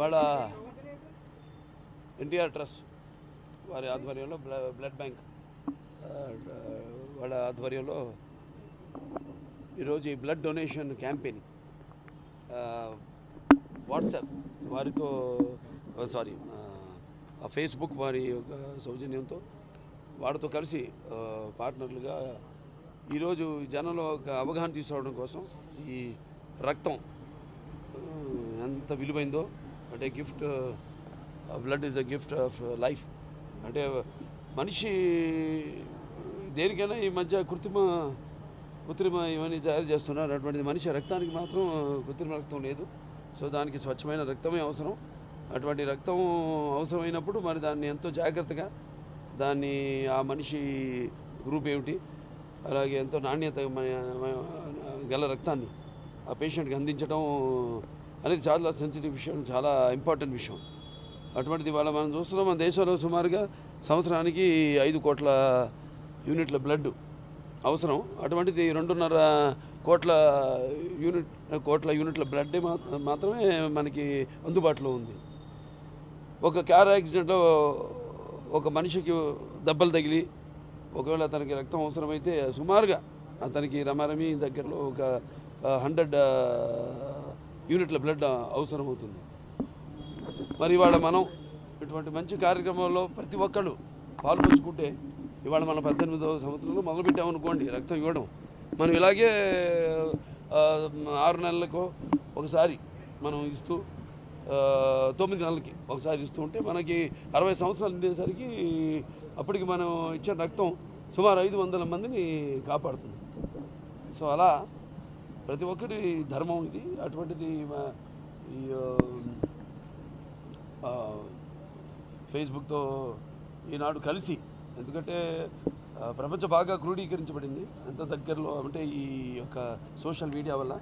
వాళ్ళ ఎన్టీఆర్ ట్రస్ట్ వారి ఆధ్వర్యంలో బ్ల- బ్లడ్ బ్యాంక్ వాళ్ళ ఆధ్వర్యంలో ఈరోజు ఈ బ్లడ్ డొనేషన్ క్యాంపెయిన్ వాట్సాప్ వారితో సారీ ఆ ఫేస్బుక్ వారి సౌజన్యంతో వారితో కలిసి పార్ట్నర్లుగా ఈరోజు జనంలో ఒక అవగాహన తీసుకోవడం కోసం ఈ రక్తం ఎంత విలువైందో అంటే gift blood is a gift of life. అంటే మనిషి దేనికైనా ఈ మధ్య కృత్రిమ కృత్రిమ ఇవన్నీ తయారు చేస్తున్నారు. అటువంటిది మనిషి రక్తానికి మాత్రం కృత్రిమ రక్తం లేదు. సో దానికి స్వచ్ఛమైన రక్తమే అవసరం. అటువంటి రక్తం అవసరమైనప్పుడు మరి దాన్ని ఎంతో జాగ్రత్తగా దాన్ని ఆ మనిషి గ్రూప్ ఏమిటి అలాగే ఎంతో నాణ్యత గల రక్తాన్ని ఆ పేషెంట్కి అందించడం అనేది చాలా సెన్సిటివ్ విషయం చాలా ఇంపార్టెంట్ విషయం. అటువంటిది వాళ్ళ మనం చూస్తున్నాం మన దేశంలో సుమారుగా సంవత్సరానికి ఐదు కోట్ల యూనిట్ల బ్లడ్ అవసరం. అటువంటిది రెండున్నర కోట్ల యూనిట్ కోట్ల యూనిట్ల బ్లడ్ మాత్రమే మనకి అందుబాటులో ఉంది. ఒక కార్ యాక్సిడెంట్లో ఒక మనిషికి దెబ్బలు తగిలి ఒకవేళ అతనికి రక్తం అవసరమైతే సుమారుగా అతనికి రమారమి దగ్గరలో ఒక హండ్రెడ్ యూనిట్ల బ్లడ్ అవసరం అవుతుంది మరి ఇవాళ మనం ఇటువంటి మంచి కార్యక్రమంలో ప్రతి ఒక్కళ్ళు పాల్పంచుకుంటే ఇవాళ మనం పద్దెనిమిదవ సంవత్సరంలో మొదలుపెట్టామనుకోండి రక్తం ఇవ్వడం. మనం ఇలాగే ఆరు నెలలకు ఒకసారి మనం ఇస్తూ తొమ్మిది నెలలకి ఒకసారి ఇస్తూ ఉంటే మనకి అరవై సంవత్సరాలు ఉండేసరికి అప్పటికి మనం ఇచ్చిన రక్తం సుమారు ఐదు వందల మందిని కాపాడుతుంది. సో అలా ప్రతి ఒక్కరి ధర్మం ఇది. అటువంటిది మా- ఈ ఫేస్బుక్తో ఈనాడు కలిసి ఎందుకంటే ప్రపంచం బాగా క్రోడీకరించబడింది. ఎంత దగ్గరలో అంటే ఈ యొక్క సోషల్ మీడియా వల్ల.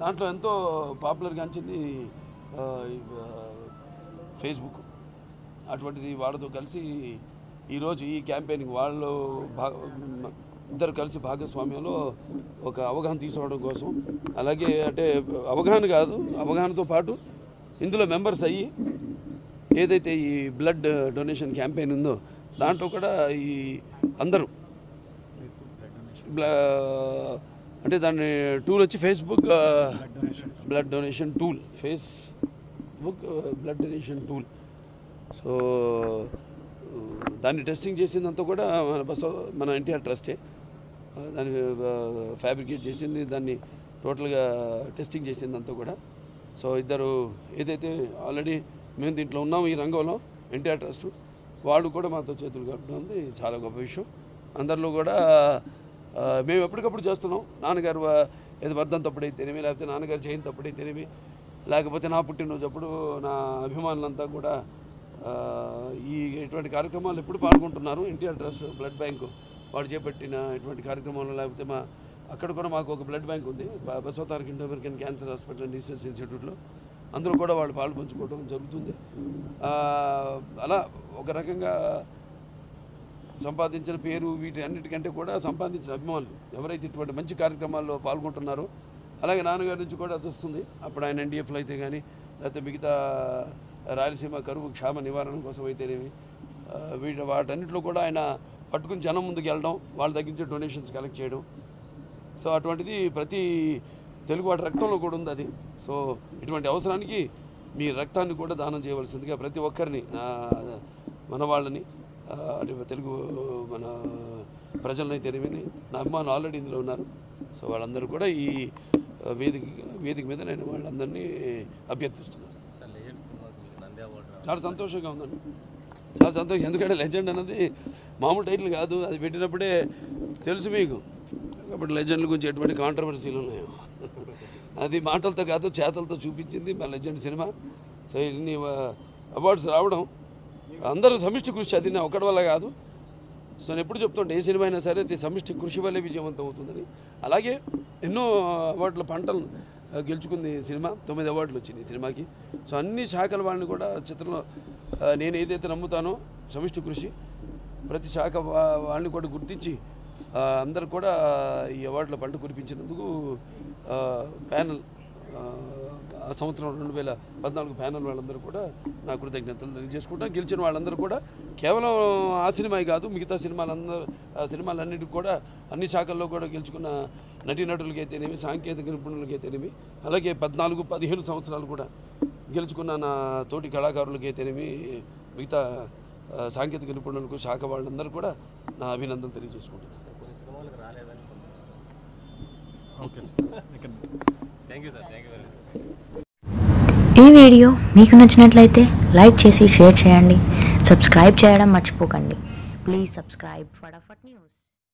దాంట్లో ఎంతో పాపులర్గా అంచింది ఫేస్బుక్. అటువంటిది వాళ్ళతో కలిసి ఈరోజు ఈ క్యాంపెయినింగ్ వాళ్ళు బాగా ఇద్దరు కలిసి భాగస్వామ్యంలో ఒక అవగాహన తీసుకోవడం కోసం. అలాగే అంటే అవగాహన కాదు అవగాహనతో పాటు ఇందులో మెంబర్స్ అయ్యి ఏదైతే ఈ బ్లడ్ డొనేషన్ క్యాంపెయిన్ ఉందో దాంట్లో కూడా ఈ అందరూ అంటే దాని టూల్ వచ్చి Facebook blood donation tool Facebook blood donation tool. So దాన్ని టెస్టింగ్ చేసిందంతా కూడా మన బస్ మన ఎన్టీఆర్ ట్రస్టే. దాన్ని ఫ్యాబ్రికేట్ చేసింది దాన్ని టోటల్గా టెస్టింగ్ చేసింది అంతా కూడా. సో ఇద్దరు ఏదైతే ఆల్రెడీ మేము దీంట్లో ఉన్నాము ఈ రంగంలో ఎన్టీఆర్ ట్రస్ట్ వాళ్ళు కూడా మాతో చేతులు కలుపుతుంది చాలా గొప్ప విషయం. అందరిలో కూడా మేము ఎప్పటికప్పుడు చేస్తున్నాం. నాన్నగారు ఆ, ఏదో వర్ధంతి లేకపోతే నాన్నగారు జయంతి తప్పుడైతేనేమి లేకపోతే నా పుట్టినరోజు అప్పుడు నా అభిమానులంతా కూడా ఈ ఇటువంటి కార్యక్రమాలు ఎప్పుడు పాల్గొంటున్నారు? ఎన్టీఆర్ ట్రస్ట్ బ్లడ్ బ్యాంకు వాడు చేపట్టిన ఇటువంటి కార్యక్రమాలు లేకపోతే మా అక్కడ కూడా మాకు ఒక బ్లడ్ బ్యాంక్ ఉంది. బ- Indo American cancer hospital and research ఇన్స్టిట్యూట్లో. అందులో కూడా వాళ్ళు పాలు పంచుకోవడం జరుగుతుంది. అలా ఒక రకంగా సంపాదించిన పేరు వీటి అన్నిటికంటే కూడా సంపాదించిన అభిమానులు. ఎవరైతే ఇటువంటి మంచి కార్యక్రమాల్లో పాల్గొంటున్నారో అలాగే నాన్నగారి నుంచి కూడా అది వస్తుంది అప్పుడు ఆయన ఎన్డీఎఫ్లో అయితే కానీ లేకపోతే మిగతా రాయలసీమ కరువు క్షామ నివారణ కోసం అయితేనేమి వీటి వాటన్నిటిలో కూడా ఆయన పట్టుకుని జనం ముందుకు వెళ్ళడం వాళ్ళ దగ్గర నుంచి డొనేషన్స్ కలెక్ట్ చేయడం. సో అటువంటిది ప్రతి తెలుగు వాటి రక్తంలో కూడా ఉంది అది. సో ఇటువంటి అవసరానికి మీ రక్తాన్ని కూడా దానం చేయవలసిందిగా ప్రతి ఒక్కరిని నా మన వాళ్ళని అంటే తెలుగు మన ప్రజలని తెలివిని నా అభిమానులు ఆల్రెడీ ఇందులో ఉన్నారు. సో వాళ్ళందరూ కూడా ఈ వేదిక వేదిక మీద నేను వాళ్ళందరినీ అభ్యర్థిస్తున్నాను. చాలా సంతోషంగా ఉందండి. చాలా సంతోషం. ఎందుకంటే లెజెండ్ అన్నది మామూలు టైటిల్ కాదు అది పెట్టినప్పుడే తెలుసు మీకు. కాబట్టి లెజెండ్ల గురించి ఎటువంటి కాంట్రవర్సీలు ఉన్నాయో. అది మాటలతో కాదు చేతలతో చూపించింది మా లెజెండ్ సినిమా. సో ఇన్ని అవార్డ్స్ రావడం అందరూ సమిష్టి కృషి అది నా ఒకటి వల్ల కాదు. సో నేను ఎప్పుడు చెప్తుంటే ఏ సినిమా అయినా సరే అది సమిష్టి కృషి వల్లే విజయవంతం అవుతుందని. అలాగే ఎన్నో అవార్డుల పంటలు గెలుచుకుంది సినిమా. తొమ్మిది అవార్డులు వచ్చింది సినిమాకి. సో అన్ని శాఖల వాళ్ళని కూడా చిత్రంలో నేను ఏదైతే నమ్ముతానో సమిష్టి కృషి. ప్రతి శాఖ వాళ్ళని కూడా గుర్తించి అందరు కూడా ఈ అవార్డుల పంట కురిపించినందుకు ప్యానల్ ఆ, సంవత్సరం రెండు వేల పద్నాలుగు ప్యానల్ వాళ్ళందరూ కూడా నా కృతజ్ఞతలు తెలియజేసుకుంటాను గెలిచిన వాళ్ళందరూ కూడా కేవలం ఆ సినిమా కాదు మిగతా సినిమాలందరూ ఆ సినిమాలన్నిటికి కూడా అన్ని శాఖల్లో కూడా గెలుచుకున్న నటీనటులకైతేనేమి సాంకేతిక నిపుణులకైతేనేమి అలాగే పద్నాలుగు పదిహేను సంవత్సరాలు కూడా గెలుచుకున్న నా తోటి కళాకారులకైతేనేమి మిగతా సాంకేతిక నిపుణులకు శాఖ వాళ్ళందరూ కూడా నా అభినందనలు తెలియజేసుకుంటున్నాను. కొన్ని సినిమాలకు రాలేదని okay sir. Thank you sir thank you very much. ఈ వీడియో మీకు నచ్చినట్లయితే లైక్ చేసి షేర్ చేయండి. సబ్స్క్రైబ్ చేయడం మర్చిపోకండి. Please subscribe Phataphat news.